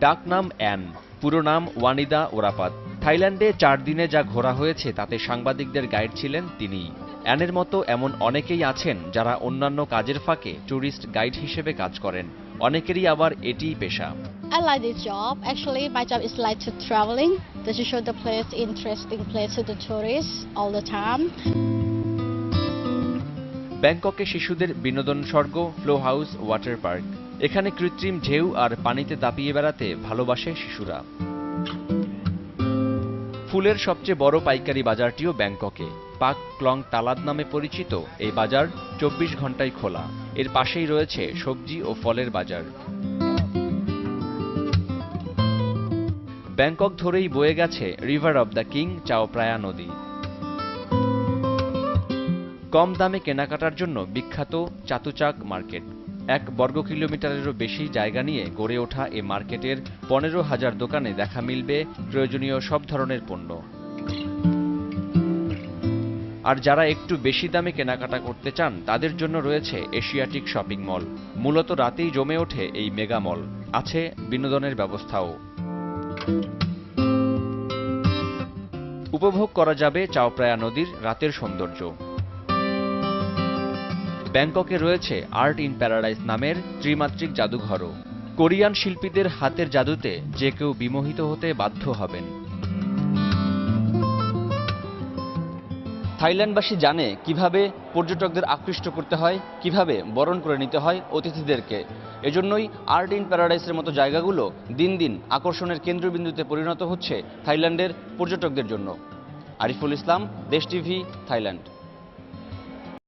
ডাক নাম অ্যান পুরো নাম ওয়ানিদা ওরাপাত। থাইল্যান্ডে চার দিনে যা ঘোরা হয়েছে তাতে সাংবাদিকদের গাইড ছিলেন তিনি। অ্যানের মতো এমন অনেকেই আছেন যারা অন্যান্য কাজের ফাঁকে ট্যুরিস্ট গাইড হিসেবে কাজ করেন। অনেকেরই আবার এটিই পেশা। I like this job. Actually, my job is like to traveling, to show the place, interesting place to the tourists all the time. ব্যাংককে শিশুদের বিনোদন স্বর্গ, ফ্লো হাউস, ওয়াটার পার্ক। এখানে কৃত্রিম ঢেউ আর পানিতে দাপিয়ে বেড়াতে ভালোবাসে শিশুরা। ফুলের সবচেয়ে বড় পাইকারি বাজারটিও ব্যাংককে। পাক ক্লং তালাদ নামে পরিচিত এই বাজার চব্বিশ ঘন্টায় খোলা। এর পাশেই রয়েছে সবজি ও ফলের বাজার। ব্যাংকক ধরেই বয়ে গেছে river of the king Chao Phraya নদী। কম দামে কেনাকাটার জন্য বিখ্যাত চাতুচাক মার্কেট। এক বর্গ কিলোমিটারেরও বেশি জায়গা নিয়ে গড়ে ওঠা এ মার্কেটের পনেরো হাজার দোকানে দেখা মিলবে প্রয়োজনীয় সব ধরনের পণ্য। আর যারা একটু বেশি দামে কেনাকাটা করতে চান, তাদের জন্য রয়েছে এশিয়াটিক শপিং মল। মূলত রাতেই জমে ওঠে এই মেগা মল। আছে বিনোদনের ব্যবস্থাও। উপভোগ করা যাবে চাওপ্রায়া নদীর রাতের সৌন্দর্য। ব্যাংককে রয়েছে আর্ট ইন প্যারাডাইস নামের ত্রিমাত্রিক জাদুঘরও। কোরিয়ান শিল্পীদের হাতের জাদুতে যে কেউ বিমোহিত হতে বাধ্য হবেন। থাইল্যান্ডবাসী জানে কীভাবে পর্যটকদের আকৃষ্ট করতে হয়, কীভাবে বরণ করে নিতে হয় অতিথিদেরকে। এজন্যই আর্ট ইন প্যারাডাইসের মতো জায়গাগুলো দিন দিন আকর্ষণের কেন্দ্রবিন্দুতে পরিণত হচ্ছে থাইল্যান্ডের পর্যটকদের জন্য। আরিফুল ইসলাম, দেশ টিভি, থাইল্যান্ড।